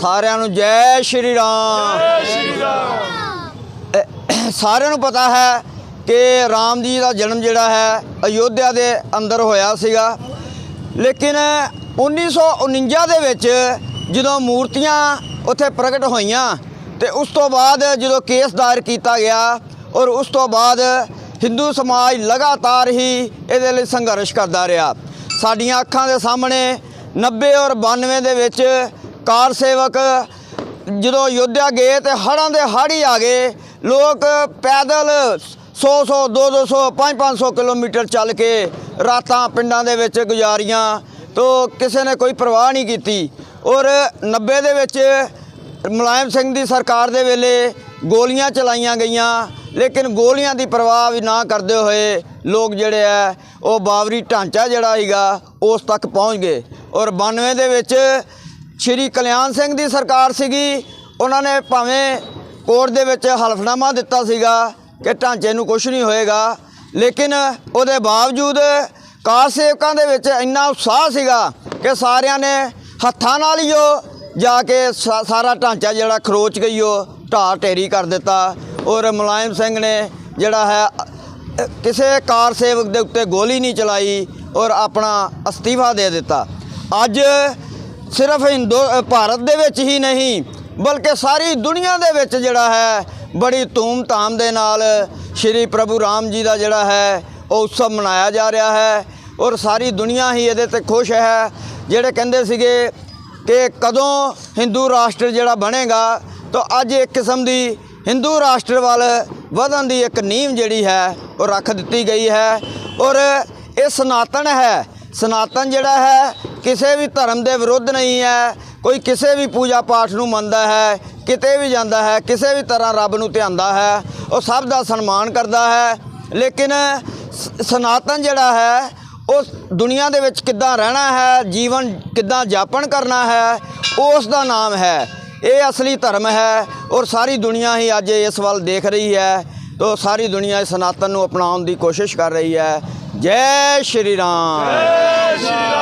ਸਾਰਿਆਂ ਨੂੰ ਜੈ ਸ਼੍ਰੀ ਰਾਮ। ਅਹ ਸਾਰਿਆਂ ਨੂੰ ਪਤਾ ਹੈ ਕਿ ਰਾਮ ਜੀ ਦਾ ਜਨਮ ਜਿਹੜਾ ਹੈ ਅਯੋਧਿਆ ਦੇ ਅੰਦਰ ਹੋਇਆ ਸੀਗਾ। ਲੇਕਿਨ 1949 ਦੇ ਵਿੱਚ ਜਦੋਂ ਮੂਰਤੀਆਂ ਉੱਥੇ ਪ੍ਰਗਟ ਹੋਈਆਂ ਤੇ ਉਸ ਤੋਂ ਬਾਅਦ ਜਦੋਂ ਕੇਸ ਦਾਇਰ ਕੀਤਾ ਗਿਆ ਔਰ ਉਸ ਤੋਂ ਬਾਅਦ ਹਿੰਦੂ ਸਮਾਜ ਲਗਾਤਾਰ ਹੀ ਇਹਦੇ ਲਈ ਸੰਘਰਸ਼ ਕਰਦਾ ਰਿਹਾ। ਸਾਡੀਆਂ ਅੱਖਾਂ ਦੇ ਸਾਹਮਣੇ 90 ਔਰ 92 ਦੇ ਵਿੱਚ ਕਾਰ ਸੇਵਕ ਜਦੋਂ ਯੋਧਿਆ ਗਏ ਤੇ ਹੜਾਂ ਦੇ ਹੜ੍ਹ ਹੀ ਆ ਗਏ, ਲੋਕ ਪੈਦਲ 100 100 200 5 500 ਕਿਲੋਮੀਟਰ ਚੱਲ ਕੇ ਰਾਤਾਂ ਪਿੰਡਾਂ ਦੇ ਵਿੱਚ ਗੁਜ਼ਾਰੀਆਂ, ਤੋਂ ਕਿਸੇ ਨੇ ਕੋਈ ਪਰਵਾਹ ਨਹੀਂ ਕੀਤੀ। ਔਰ 90 ਦੇ ਵਿੱਚ ਮੁਲਾਇਮ ਸਿੰਘ ਦੀ ਸਰਕਾਰ ਦੇ ਵੇਲੇ ਗੋਲੀਆਂ ਚਲਾਈਆਂ ਗਈਆਂ, ਲੇਕਿਨ ਗੋਲੀਆਂ ਦੀ ਪਰਵਾਹ ਵੀ ਨਾ ਕਰਦੇ ਹੋਏ ਲੋਕ ਜਿਹੜੇ ਆ, ਉਹ ਬਾਬਰੀ ਢਾਂਚਾ ਜਿਹੜਾ ਸੀਗਾ, ਉਸ ਤੱਕ ਪਹੁੰਚ ਗਏ। ਔਰ 92 ਦੇ ਵਿੱਚ ਸ਼੍ਰੀ ਕਲਿਆਣ ਸਿੰਘ ਦੀ ਸਰਕਾਰ ਸੀਗੀ, ਉਹਨਾਂ ਨੇ ਭਾਵੇਂ ਕੋਰਟ ਦੇ ਵਿੱਚ ਹਲਫਨਾਮਾ ਦਿੱਤਾ ਸੀਗਾ ਕਿ ਢਾਂਚੇ ਨੂੰ ਕੁਝ ਨਹੀਂ ਹੋਏਗਾ, ਲੇਕਿਨ ਉਹਦੇ ਬਾਵਜੂਦ ਕਾਰ ਸੇਵਕਾਂ ਦੇ ਵਿੱਚ ਇੰਨਾ ਉਤਸ਼ਾਹ ਸੀਗਾ ਕਿ ਸਾਰਿਆਂ ਨੇ ਹੱਥਾਂ ਨਾਲ ਹੀ ਉਹ ਜਾ ਕੇ ਸਾ- ਸਾਰਾ ਢਾਂਚਾ ਜਿਹੜਾ ਖਰੋਚ ਗਈ ਉਹ ਢਾਹ ਢੇਰੀ ਕਰ ਦਿੱਤਾ। ਔਰ ਮੁਲਾਇਮ ਸਿੰਘ ਨੇ ਜਿਹੜਾ ਹੈ ਕਿਸੇ ਕਾਰ ਸੇਵਕ ਦੇ ਉੱਤੇ ਗੋਲੀ ਨਹੀਂ ਚਲਾਈ ਔਰ ਆਪਣਾ ਅਸਤੀਫਾ ਦੇ ਦਿੱਤਾ। ਅੱਜ ਸਿਰਫ ਹਿੰਦੂ ਭਾਰਤ ਦੇ ਵਿੱਚ ਹੀ ਨਹੀਂ, ਬਲਕਿ ਸਾਰੀ ਦੁਨੀਆ ਦੇ ਵਿੱਚ ਜਿਹੜਾ ਹੈ, ਬੜੀ ਧੂਮ-ਧਾਮ ਦੇ ਨਾਲ ਸ਼੍ਰੀ ਪ੍ਰਭੂ ਰਾਮ ਜੀ ਦਾ ਜਿਹੜਾ ਹੈ ਉਹ ਉਤਸਵ ਮਨਾਇਆ ਜਾ ਰਿਹਾ ਹੈ ਔਰ ਸਾਰੀ ਦੁਨੀਆ ਹੀ ਇਹਦੇ ਤੇ ਖੁਸ਼ ਹੈ, ਜਿਹੜੇ ਕਹਿੰਦੇ ਸੀਗੇ ਕਿ ਕਦੋਂ ਹਿੰਦੂ ਰਾਸ਼ਟਰ ਜਿਹੜਾ ਬਣੇਗਾ, ਤਾਂ ਅੱਜ ਇੱਕ ਕਿਸਮ ਦੀ ਹਿੰਦੂ ਰਾਸ਼ਟਰ ਵੱਲ ਵਧਣ ਦੀ ਇੱਕ ਨੀਂਹ ਜਿਹੜੀ ਹੈ, ਉਹ ਰੱਖ ਦਿੱਤੀ ਗਈ ਹੈ ਔਰ ਇਹ ਸਨਾਤਨ ਹੈ। ਸਨਾਤਨ ਜਿਹੜਾ ਹੈ, ਕਿਸੇ ਵੀ ਧਰਮ ਦੇ ਵਿਰੁੱਧ ਨਹੀਂ ਹੈ, ਕੋਈ ਕਿਸੇ ਵੀ ਪੂਜਾ ਪਾਠ ਨੂੰ ਮੰਨਦਾ ਹੈ, ਕਿਤੇ ਵੀ ਜਾਂਦਾ ਹੈ, ਕਿਸੇ ਵੀ ਤਰ੍ਹਾਂ ਰੱਬ ਨੂੰ ਧਿਆਉਂਦਾ ਹੈ, ਉਹ ਸਭ ਦਾ ਸਨਮਾਨ ਕਰਦਾ ਹੈ। ਲੇਕਿਨ ਸ- ਸਨਾਤਨ ਜਿਹੜਾ ਹੈ, ਉਸ ਦੁਨੀਆ ਦੇ ਵਿੱਚ ਕਿੱਦਾਂ ਰਹਿਣਾ ਹੈ, ਜੀਵਨ ਕਿੱਦਾਂ ਜਾਪਣ ਕਰਨਾ ਹੈ, ਉਸ ਦਾ ਨਾਮ ਹੈ। ਇਹ ਅਸਲੀ ਧਰਮ ਹੈ ਔਰ ਸਾਰੀ ਦੁਨੀਆ ਹੀ ਅੱਜ ਇਸ ਵੱਲ ਦੇਖ ਰਹੀ ਹੈ। ਤੋ ਸਾਰੀ ਦੁਨੀਆ ਇਸ ਸਨਾਤਨ ਨੂੰ ਅਪਣਾਉਣ ਦੀ ਕੋਸ਼ਿਸ਼ ਕਰ ਰਹੀ ਹੈ। ਜੈ ਸ਼੍ਰੀ ਰਾਮ। ਜੈ ਸ਼੍ਰੀ ਰਾਮ।